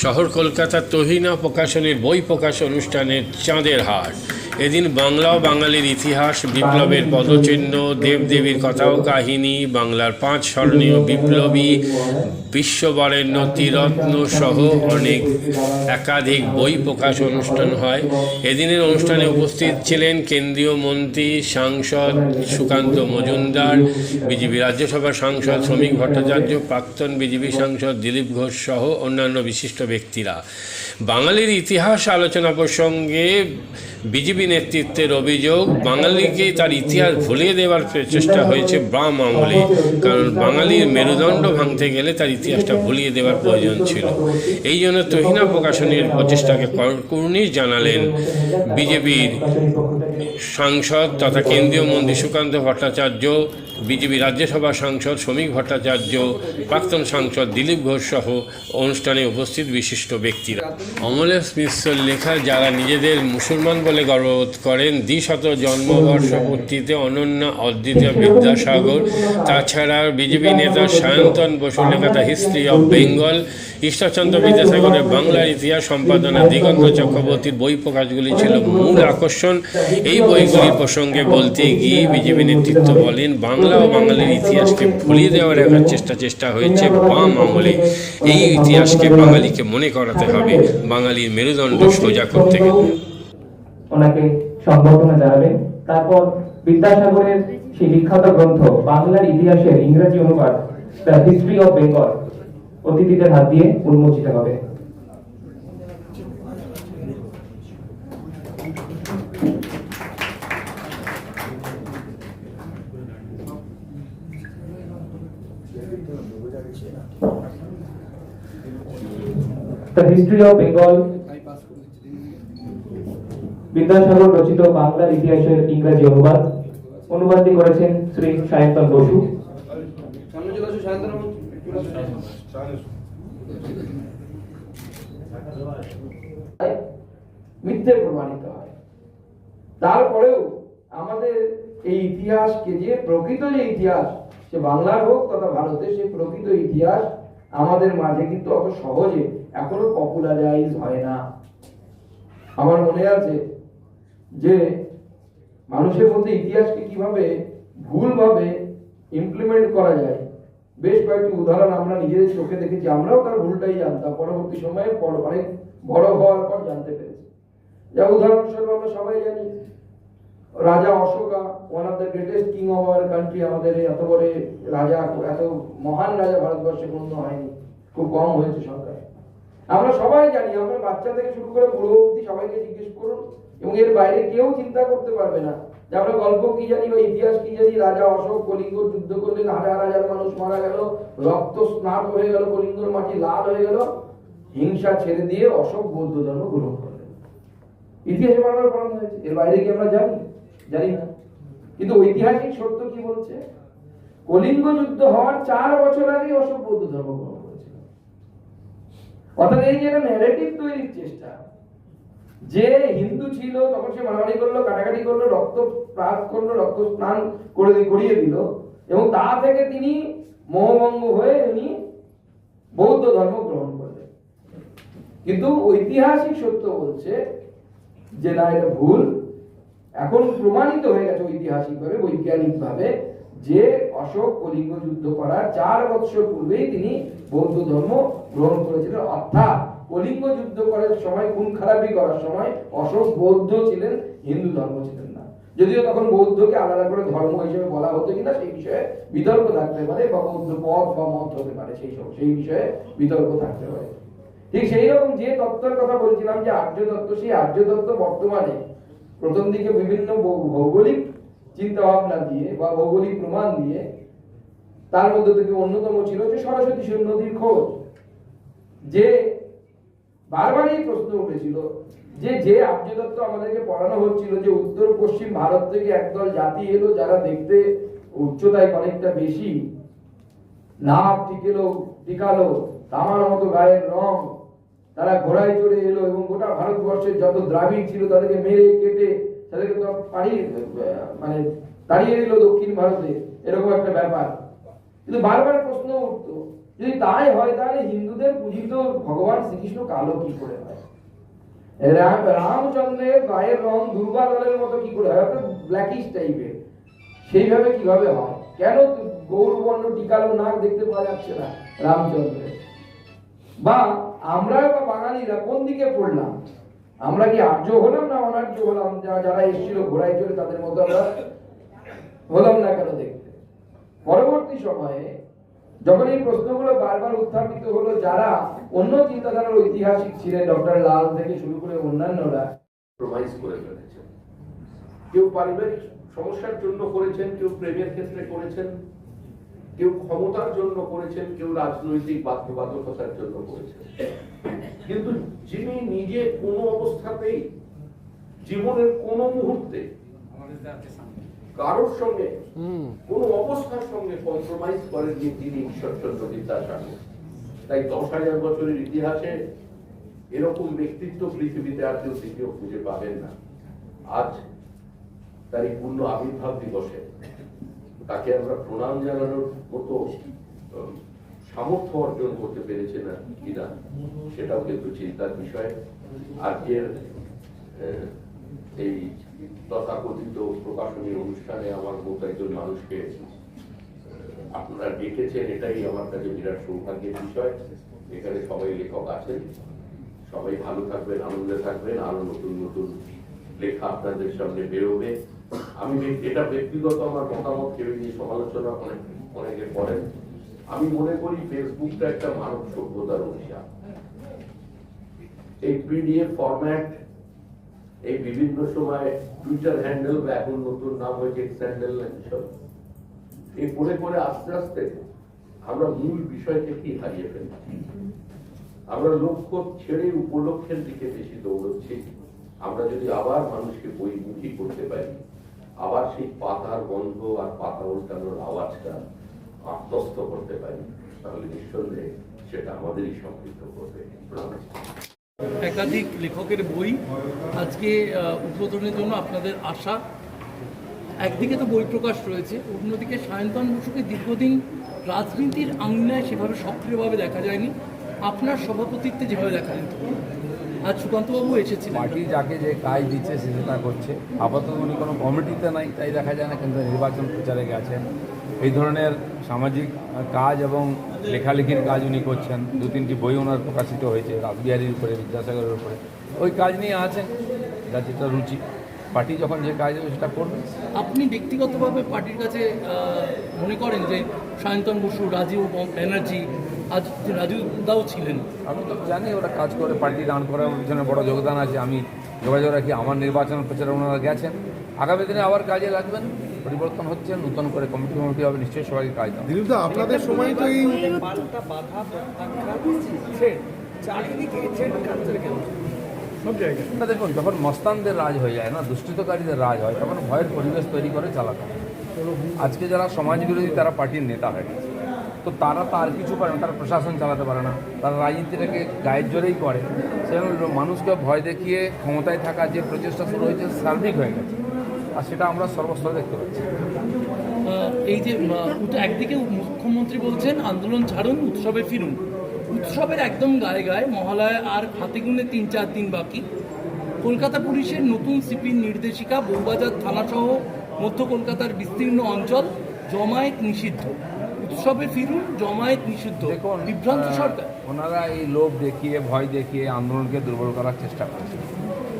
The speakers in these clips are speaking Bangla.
শহর কলকাতার তহিনা প্রকাশনের বই প্রকাশ অনুষ্ঠানের চাঁদের হাট। এদিন বাংলা ও বাঙালির ইতিহাস, বিপ্লবের পদচিহ্ন, দেবদেবীর কথা ও কাহিনী, বাংলার পাঁচ স্মরণীয় বিপ্লবী বিশ্ববরেণ্য তীরত্ন সহ অনেক একাধিক বই প্রকাশ অনুষ্ঠান হয়। এদিনের অনুষ্ঠানে উপস্থিত ছিলেন কেন্দ্রীয় মন্ত্রী, সাংসদ সুকান্ত মজুমদার, বিজেপি রাজ্যসভার সাংসদ শ্রমিক ভট্টাচার্য, প্রাক্তন বিজেপি সাংসদ দিলীপ ঘোষ সহ অন্যান্য বিশিষ্ট ব্যক্তিরা। বাঙালির ইতিহাস আলোচনা প্রসঙ্গে বিজেপি নেতৃত্বের অভিযোগ, বাঙালিকে তার ইতিহাস ভুলিয়ে দেওয়ার চেষ্টা হয়েছে বাম আমলে কারণ বাঙালির মেরুদণ্ড ভাঙতে গেলে তার ইতিহাসটা ভুলিয়ে দেওয়ার প্রয়োজন ছিল। এই জন্য তহিনা প্রকাশনের প্রচেষ্টাকে কুর্নিশ জানালেন বিজেপির সাংসদ তথা কেন্দ্রীয় মন্ত্রী সুকান্ত ভট্টাচার্য, বিজেপি রাজ্যসভা সাংসদ শ্রমিক ভট্টাচার্য, প্রাক্তন সাংসদ দিলীপ ঘোষ সহ অনুষ্ঠানে উপস্থিত বিশিষ্ট ব্যক্তিরা। অমলেশ মিশ্রের লেখা, যারা নিজেদের মুসলমান বলে গর্ববোধ করেন, দ্বিশত জন্মবর্ষপূর্তিতে অনন্য অদ্বিতীয় বিদ্যাসাগর। তাছাড়া বিজেপি নেতা সায়ন্তন বসু লেখা the history of Bengal, Ishwarchandra বিদ্যাসাগরের বাংলার ইতিহাস সম্পাদনা, দিগন্ত চক্রবর্তীর বই প্রকাশগুলি ছিল মূল আকর্ষণ। এই বইগুলির প্রসঙ্গে বলতে গিয়ে বিজেপি নেতৃত্ব বলেন, বাংলা ও বাঙালির ইতিহাসকে ভুলিয়ে দেওয়ার একটা চেষ্টা চেষ্টা হয়েছে বাম আমলে। এই ইতিহাসকে বাঙালিকে মনে করাতে হবে। বাঙালির মেরুদণ্ড সোজা করতে গেলে। ওনাকে সম্বর্ধনা জানাবেন তারপর বিদ্যাসাগরের সেই বিখ্যাত গ্রন্থ, বাংলার ইতিহাসের ইংরেজি অনুবাদ দ্য হিস্ট্রি অফ বেঙ্গল অতিথিদের হাত দিয়ে উন্মোচিত হবে। The history of Bengal Vidyasagar রচিত বাংলার ইতিহাসের ইংরেজি অনুবাদ অনুবাদটি করেছেন শ্রী সায়ন্তন বসু। মিথ্যে প্রমাণিত হয়। তারপরেও আমাদের এই ইতিহাসকে যে প্রকৃত যে ইতিহাস, সে বাংলার হোক তথা ভারতের সেই প্রকৃত ইতিহাস আমাদের মাঝে কিন্তু অত সহজে এখনও পপুলারাইজ হয় না। আমার মনে আছে যে মানুষের মধ্যে ইতিহাসকে কীভাবে ভুলভাবে ইমপ্লিমেন্ট করা যায়, বেশ কয়েকটি উদাহরণ আমরা নিজেদের চোখে দেখেছি, আমরাও তার ভুলটাই জানতাম, পরবর্তী সময়ে অনেক বড় হওয়ার পর জানতে পেরেছি। যা উদাহরণস্বরূপ আমরা সবাই জানি, রাজা Ashoka one of the greatest king of our country আমাদের এত বড় রাজা, এত মহান রাজা ভারতবর্ষে কোনো হয়নি, খুব কম হয়েছে সংখ্যায় আমরা সবাই জানি, আমরা বাচ্চা থেকে শুরু করে বুড়ো অব্দি সবাইকে জিজ্ঞেস করুন, এবং এর বাইরে কেউ চিন্তা করতে পারবে না যে আমরা গল্প কি জানি বা ইতিহাস কি জানি। রাজা অশোক কলিঙ্গ যুদ্ধ করলেন, হাজার হাজার মানুষ মারা গেল, রক্ত স্নাত হয়ে গেল, কলিঙ্গর মাটি লাল হয়ে গেল। হিংসা ছেড়ে দিয়ে অশোক বৌদ্ধ ধর্ম গ্রহণ করলেন। ইতিহাসে বারবার পড়ানো হয়েছে, এর বাইরে কি আমরা জানি? জানি না। কিন্তু ঐতিহাসিক সত্য কি বলছে? কলিঙ্গ যুদ্ধ হওয়ার চার বছর আগে অশোক বৌদ্ধ ধর্ম গ্রহণ যে হিন্দু ছিল, তখন সে মারামারি করল, কাটাকাটি করল, রক্ত প্রাপ করল রক্ত স্নান করে করিয়ে দিল এবং তা থেকে তিনি হয়ে উনি বৌদ্ধ ধর্ম গ্রহণ করলেন। কিন্তু ঐতিহাসিক সত্য বলছে যে না, এটা ভুল। এখন প্রমাণিত হয়ে গেছে ঐতিহাসিকভাবে, বৈজ্ঞানিকভাবে যে অশোক কলিঙ্গ যুদ্ধ করার চার বৎসর পূর্বেই তিনি বৌদ্ধ ধর্ম গ্রহণ করেছিলেন অর্থাৎ কলিঙ্গ যুদ্ধ করার সময়, খুন খারাপি করার সময় অশোক বৌদ্ধ ছিলেন, হিন্দু ধর্ম ছিলেন না। যদিও তখন বৌদ্ধকে আলাদা করে ধর্ম হিসেবে বলা হতো কিনা, সেই বিষয়ে বিতর্ক থাকতে পারে, বা বৌদ্ধ পথ বা মত হতে পারে, সেই সব সেই বিষয়ে বিতর্ক থাকতে পারে। ঠিক সেই রকম যে তত্ত্বের কথা বলছিলাম যে আর্য তত্ত্ব, সেই আর্য তত্ত্ব বর্তমানে প্রথম দিকে বিভিন্ন ভৌগোলিক চিন্তা ভাবনা দিয়ে বা ভৌগোলিক প্রমাণ দিয়ে তার মধ্যে থেকে অন্যতম ছিল যে সরস্বতী নদীর খোঁজ। যে বারবারই প্রশ্ন উঠেছিল যে যে আর্যতত্ত্ব আমাদেরকে পড়ানো হচ্ছিল যে উত্তর পশ্চিম ভারত থেকে একদল জাতি এলো যারা দেখতে উচ্চতায় অনেকটা বেশি। নাক টিকেলো, টিকালো, তামার মতো গায়ের রং। তারা ঘোড়ায় চড়ে এলো এবং গোটা ভারতবর্ষের যত দ্রাবিড় ছিল তাদেরকে মেরে, কেটে, তাদেরকে তো পাড়িয়ে মানে তাড়িয়ে দিল দক্ষিণ ভারতে। এরকম একটা ব্যাপার। কিন্তু বারবার প্রশ্ন উঠতো, যদি তাই হয় তাহলে হিন্দুদের পূজিত ভগবান শ্রীকৃষ্ণ কালো কি করে হয়? রামচন্দ্রের গায়ের রং দুর্গা দলের মতো কি করে হয়? অর্থাৎ ব্ল্যাকিশ টাইপের সেইভাবে কীভাবে হয়? কেন গৌরবর্ণ টিকালো নাক দেখতে পাওয়া যাচ্ছে না রামচন্দ্রের? বা আমরা বা বাঙালিরা কোন দিকে পড়লাম? আমরা কি আর্য হলাম না অনার্য হলাম? যারা এসেছিল ঘোড়ায় চড়ে তাদের মতো আমরা হলাম না কেন দেখতে? পরবর্তী সময়ে যখন এই প্রশ্নগুলো বারবার উত্থাপিত হলো, যারা অন্য চিন্তাধারার ঐতিহাসিক ছিলেন, ডক্টর লাল থেকে শুরু করে অন্যান্যরা কম্প্রোমাইজ করে ফেলেছেন। কেউ পারিবারিক সমস্যার জন্য করেছেন, কেউ প্রেমের ক্ষেত্রে করেছেন, কেউ ক্ষমতার জন্য করেছেন, কেউ রাজনৈতিক বাধ্যবাধকতার জন্য করেছেন। কিন্তু যিনি নিজে কোনো অবস্থাতেই জীবনের কোনো মুহূর্তে কারোর সঙ্গে কোনো অবস্থার সঙ্গে কম্প্রোমাইজ করেননি তিনি ঈশ্বরচন্দ্র বিদ্যাসাগর। তাই দশ হাজার বছরের ইতিহাসে এরকম ব্যক্তিত্ব পৃথিবীতে আর কেউ দ্বিতীয় খুঁজে পাবেন না। আজ তার এই পূর্ণ আবির্ভাব দিবসে তাকে আমরা প্রণাম জানানোর মতো সামর্থ্য অর্জন করতে পেরেছে না কিনা সেটাও কিন্তু চিন্তার বিষয়। আজকের এই তথাকথিত প্রকাশনী অনুষ্ঠানে আমার মতো একজন মানুষকে আপনারা ডেকেছেন এটাই আমার কাছে বিরাট সৌভাগ্যের বিষয়। এখানে সবাই লেখক আছেন। সবাই ভালো থাকবেন, আনন্দে থাকবেন, আরও নতুন নতুন লেখা আপনাদের সামনে বেরোবে। আমি এটা ব্যক্তিগত আমার মতামত, কেউ নিয়ে সমালোচনা অনেক, অনেকে করেন। আমি মনে করি ফেসবুকটা একটা মানব সভ্যতার অভিশাপ এই পিডিএফ ফরম্যাট এই বিভিন্ন সময় টুইটার হ্যান্ডেল বা এখন নতুন নাম হয়েছে এক্স হ্যান্ডেল সব, এই পড়ে পড়ে আস্তে আস্তে আমরা মূল বিষয়কে কি হারিয়ে ফেলছি আমরা লক্ষ্য ছেড়ে উপলক্ষের দিকে বেশি দৌড়চ্ছি। আমরা যদি আবার মানুষকে বইমুখী করতে পারি, আবার সেই পাতার গন্ধ আর পাতা উল্টানোর আওয়াজটা আত্মস্থ করতে পারি, তাহলে নিঃসন্দেহে সেটা আমাদেরই সমৃদ্ধ করবে। একাধিক লেখকের বই আজকে উদ্বোধনের জন্য আপনাদের আশা। একদিকে তো বই প্রকাশ রয়েছে, অন্যদিকে সায়ন্তন বসুকে দীর্ঘদিন রাজনীতির আঙিনায় সেভাবে সক্রিয়ভাবে দেখা যায়নি। আপনার সভাপতিত্বে যেভাবে দেখা যেত আজ সুকান্তবাবু এসেছিলেন। পার্টি যাকে যে কাজ দিচ্ছে সে সেটা করছে। আপাতত উনি কোনো কমিটিতে নাই, তাই দেখা যায় না, কিন্তু নির্বাচন প্রচারে গেছেন। এই ধরনের সামাজিক কাজ এবং লেখালেখির কাজ উনি করছেন। দু তিনটি বই ওনার প্রকাশিত হয়েছে রাসবিহারীর উপরে বিদ্যাসাগরের উপরে। ওই কাজ নিয়ে আছেন যা যেটা রুচি। পার্টি যখন যে কাজ দেবে সেটা করবে আপনি ব্যক্তিগতভাবে পার্টির কাছে মনে করেন যে সায়ন্তন বসু রাজীব ব্যানার্জি আজ রাজীব দাও ছিলেন? আমি তো জানি ওরা কাজ করে পার্টি রান করার পিছনে বড় যোগদান আছে। আমি যোগাযোগ রাখি আমার নির্বাচন প্রচারে ওনারা গেছেন। আগামী দিনে আবার কাজে লাগবেন। পরিবর্তন হচ্ছে নতুন করে কমিটি কমিটি হবে নিশ্চয়ই সবাইকে কাজ দেওয়া দিলীপ দা আপনাদের সময় তো এই পাল্টা বাধা না দেখুন যখন মস্তানদের রাজ হয়ে যায় না দুষ্কৃতকারীদের রাজ হয় তখন ভয়ের পরিবেশ তৈরি করে চালাতে হয়। আজকে যারা সমাজ বিরোধী তারা পার্টির নেতা হয়ে গেছে। তো তারা তো আর কিছু পারে না তারা প্রশাসন চালাতে পারে না। তারা রাজনীতিটাকে গায়ের জোরেই করে। সেজন্য মানুষকে ভয় দেখিয়ে ক্ষমতায় থাকা যে প্রচেষ্টা শুরু হয়েছে সার্বিক হয়ে গেছে। আর সেটা আমরা সর্বস্তরে দেখতে পাচ্ছি। এই যে একদিকে মুখ্যমন্ত্রী বলছেন আন্দোলন ছাড়ুন উৎসবে ফিরুন। উৎসবের একদম গায়ে গায়ে মহালয়া আর হাতে গুনে তিন চার দিন বাকি। কলকাতা পুলিশের নতুন সিপির নির্দেশিকা বউবাজার থানাসহ মধ্য কলকাতার বিস্তীর্ণ অঞ্চল জমায়েত নিষিদ্ধ। উৎসবে ফিরুন জমায়েত নিষিদ্ধ। বিভ্রান্ত সরকার। ওনারা এই লোভ দেখিয়ে ভয় দেখিয়ে আন্দোলনকে দুর্বল করার চেষ্টা করছে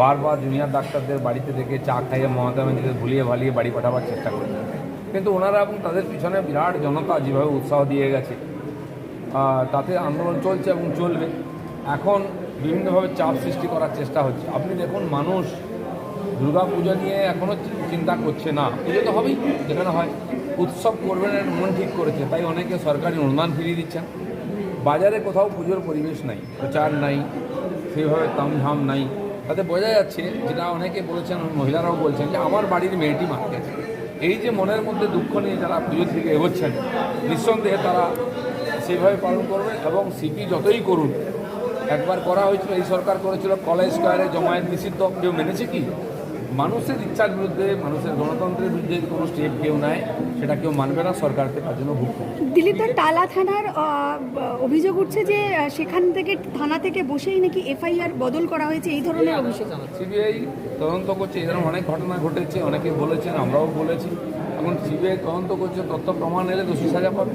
বারবার জুনিয়র ডাক্তারদের বাড়িতে থেকে চা খাইয়ে মমতা ব্যানার্জিকে ভুলিয়ে ভালিয়ে বাড়ি পাঠাবার চেষ্টা করেছে। কিন্তু ওনারা এবং তাদের পিছনে বিরাট জনতা যেভাবে উৎসাহ দিয়ে গেছে তাতে আন্দোলন চলছে এবং চলবে। এখন বিভিন্নভাবে চাপ সৃষ্টি করার চেষ্টা হচ্ছে। আপনি দেখুন, মানুষ দুর্গা পুজো নিয়ে এখনও চিন্তা করছে না। পুজো তো হবেই, যেখানে হয়। উৎসব করবেন মন ঠিক করেছে, তাই অনেকে সরকারি অনুদান ফিরিয়ে দিচ্ছেন। বাজারে কোথাও পুজোর পরিবেশ নাই, প্রচার নাই, সেভাবে তামঝাম নাই। তাতে বোঝা যাচ্ছে যেটা অনেকে বলেছেন, মহিলারাও বলছেন যে আমার বাড়ির মেয়েটি মারা গেছে। এই যে মনের মধ্যে দুঃখ নিয়ে যারা পুজো থেকে এগোচ্ছেন, নিঃসন্দেহে তারা সেভাবে পালন করবে এবং সিপি যতই করুন একবার করা হয়েছিল, এই সরকার করেছিল, কলেজ স্কোয়ারে জমায়েত নিষিদ্ধ। কেউ মেনেছে কি? মানুষের ইচ্ছার বিরুদ্ধে মানুষের গণতন্ত্রের বিরুদ্ধে কোনো স্টেপ কেউ নেয় সেটা কেউ মানবে না সরকারকে তার জন্য ভুগ দিল্লিতে টালা থানার অভিযোগ উঠছে যে সেখান থেকে থানা থেকে বসেই নাকি এফআইআর বদল করা হয়েছে এই ধরনের অভিযোগ সিবিআই তদন্ত করছে এই ধরনের অনেক ঘটনা ঘটেছে অনেকে বলেছেন আমরাও বলেছি। এখন সিবিআই তদন্ত করছে তথ্য প্রমাণ এলে দোষী সাজা পাবে।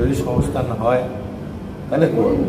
যদি সংস্থান হয় তাহলে করব।